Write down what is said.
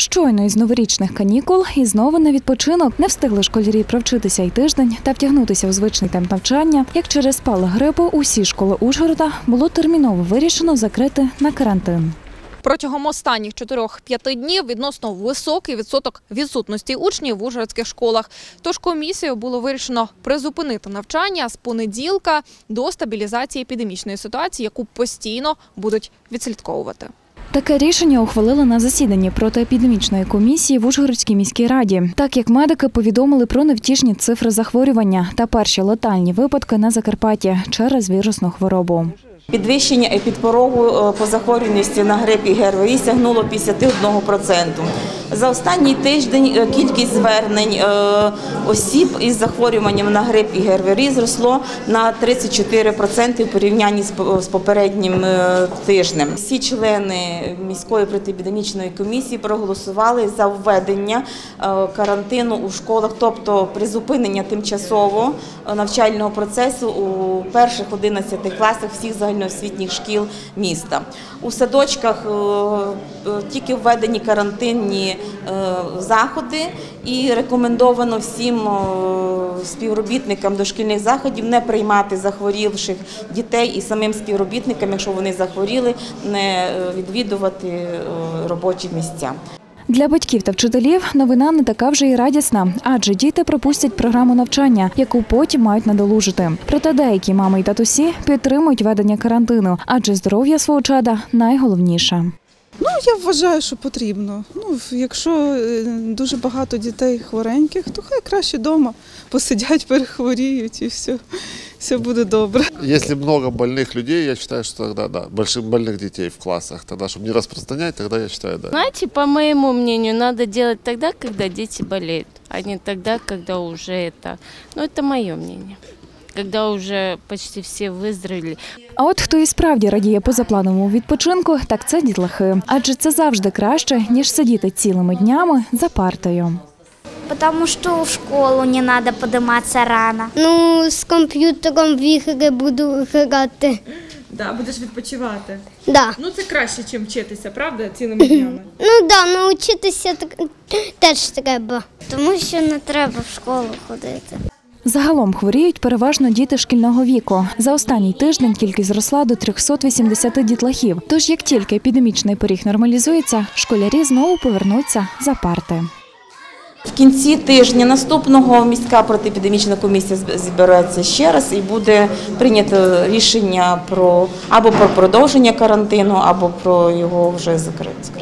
Щойно із новорічних канікул і знову на відпочинок не встигли школярі провчитися й тиждень та втягнутися у звичний темп навчання. Як через спалах грипу усі школи Ужгорода було терміново вирішено закрити на карантин. Протягом останніх 4-5 днів відносно високий відсоток відсутності учнів в ужгородських школах. Тож комісією було вирішено призупинити навчання з понеділка до стабілізації епідемічної ситуації, яку постійно будуть відслідковувати. Таке рішення ухвалили на засіданні протиепідемічної комісії в Ужгородській міській раді, так як медики повідомили про невтішні цифри захворювання та перші летальні випадки на Закарпатті через вірусну хворобу. Підвищення епідпорогу е, по захворюваності на грип і ГРВІ сягнуло 51%. За останній тиждень е, кількість звернень е, осіб із захворюванням на грип і ГРВІ зросло на 34% в порівнянні з попереднім тижнем. Всі члени міської протиепідемічної комісії проголосували за введення карантину у школах, тобто призупинення тимчасово навчального процесу у перших 11 класах всіх загальноосвітніх шкіл міста. У садочках е, е, тільки введені карантинні е, заходи і рекомендовано всім співробітникам дошкільних заходів не приймати захворівших дітей і самим співробітникам, якщо вони захворіли, не відвідувати робочі місця. Для батьків та вчителів новина не така вже й радісна, адже діти пропустять програму навчання, яку потім мають надолужити. Проте деякі мами й татусі підтримують ведення карантину, адже здоров'я свого чада найголовніше. Ну, я вважаю, що потрібно. Ну, якщо е, дуже багато дітей хвореньких, то хай краще вдома посидять, перехворіють і все, все буде добре. Если много больных людей, я считаю, что тогда да, больших больных детей в классах, тогда, чтобы не распространять, тогда я считаю, да. Знаете, по моему мнению, надо делать тогда, когда дети болеют, а не тогда, когда уже это... Ну, это мое мнение. Когда уже почти все выздоровели. А от хто і справді радіє позаплановому відпочинку, так це дітлахи, адже це завжди краще ніж сидіти цілими днями за партою. Потому что в школу не надо подниматься рано. Ну, з комп'ютером в ігри буду грати. Да, будеш відпочивати. Да. Ну це краще, ніж вчитися, правда, цілими днями. Ну да, навчитися так, теж треба. Тому що не треба в школу ходити. Загалом хворіють переважно діти шкільного віку. За останній тиждень кількість зросла до 380 дітлахів. Тож, як тільки епідемічний поріг нормалізується, школярі знову повернуться за парти. В кінці тижня наступного міська протиепідемічна комісія зб- збереться ще раз і буде прийнято рішення про або про продовження карантину, або про його вже закриття.